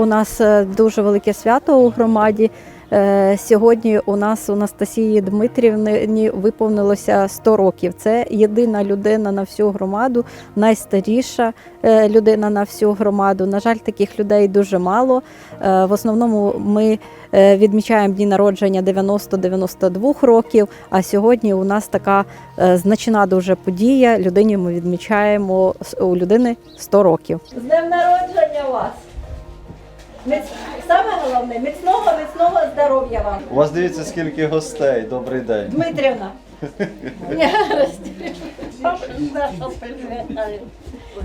у нас е, дуже велике свято у громаді. Е, Сьогодні у нас у Анастасії Дмитрівні виповнилося 100 років. Це єдина людина на всю громаду, найстаріша е, людина на всю громаду. На жаль, таких людей дуже мало. В основному ми відмічаємо дні народження 90-92 років. А сьогодні у нас така значна дуже подія. Людині ми відмічаємо у людини 100 років. З днем народження вас! Саме головне міцного, міцного здоров'я вам. У вас дивіться, скільки гостей. Добрий день. Дмитрівна.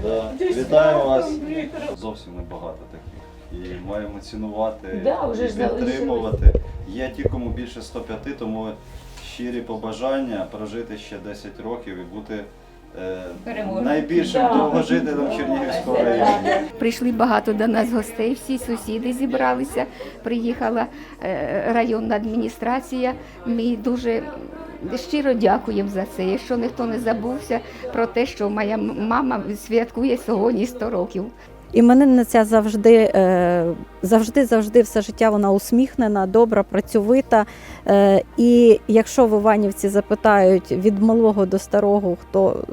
Да. Вітаємо вас. Зовсім небагато таких. І маємо цінувати Да, вже і підтримувати. Є ті, кому більше 105, тому щирі побажання прожити ще 10 років і бути. Найбільшим довгожителем Чернігівського району. Прийшли багато до нас гостей, всі сусіди зібралися. Приїхала е, районна адміністрація. Ми дуже щиро дякуємо за це. Якщо ніхто не забувся про те, що моя мама святкує сьогодні 100 років. Іменинниця завжди, е, завжди, завжди все життя вона усміхнена, добра, працьовита. Е, І якщо в Іванівці запитають від малого до старого, хто.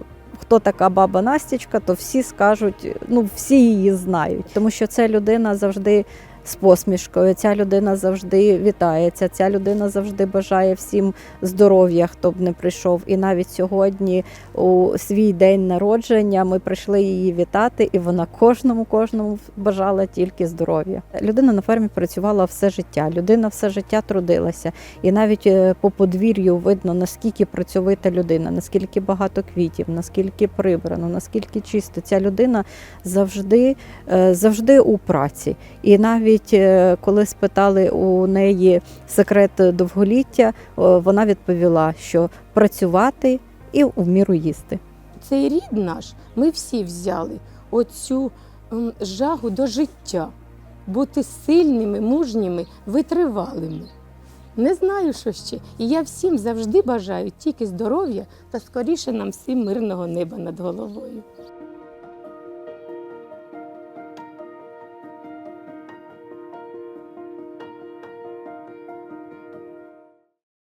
Хто така баба Настічка, то всі скажуть, ну всі її знають, тому що це людина завжди з посмішкою, ця людина завжди вітається, ця людина завжди бажає всім здоров'я, хто б не прийшов. І навіть сьогодні, у свій день народження, ми прийшли її вітати, і вона кожному кожному бажала тільки здоров'я. Людина на фермі працювала все життя. Людина все життя трудилася, і навіть е, по подвір'ю видно наскільки працьовита людина, наскільки багато квітів, наскільки прибрано, наскільки чисто. Ця людина завжди, е, завжди у праці. І навіть е, коли спитали у неї секрет довголіття, е, вона відповіла, що працювати і у міру їсти. цей рід наш ми всі взяли оцю жагу до життя, бути сильними, мужніми, витривалими. Не знаю, що ще. І я всім завжди бажаю тільки здоров'я та скоріше нам всім мирного неба над головою.